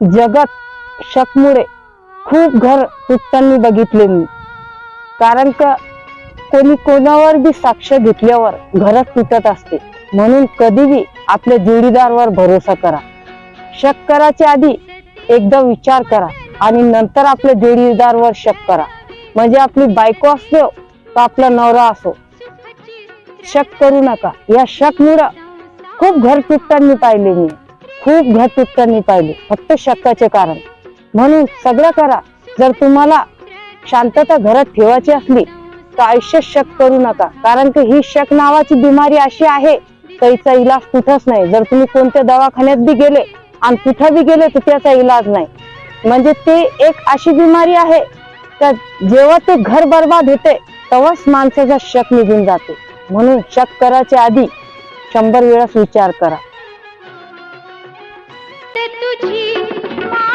जगात शकमुळे खूप घर तुटताना बघितले मी. कारण का कोणी कोणावर बी साक्ष घेतल्यावर घरच तुटत असते. म्हणून कधीही आपल्या जोडीदारवर भरोसा करा. शक करायच्या आधी एकदा विचार करा आणि नंतर आपल्या जोडीदारवर शक करा. म्हणजे आपली बायको असलो का आपला नवरा असो शक करू नका. या शकमुळं खूप घर तुटताना पाहिले मी. खूप घर तुटताना पाहिले. फक्त शकाचे कारण. म्हणून सगळं करा. जर तुम्हाला शांतता घरात ठेवायची असली तर आयुष्य शक करू नका. कारण की ही शक नावाची बिमारी अशी आहे त्याचा इलाज कुठंच नाही. जर तुम्ही कोणत्या दवाखान्यात बी गेले आणि कुठं बी गेले तर त्याचा इलाज नाही. म्हणजे ते एक अशी बिमारी आहे तर जेव्हा ते घर बर्बाद होते तेव्हाच माणसाचा शक निघून जाते. म्हणून शक करायच्या आधी शंभर वेळास विचार करा. तुझी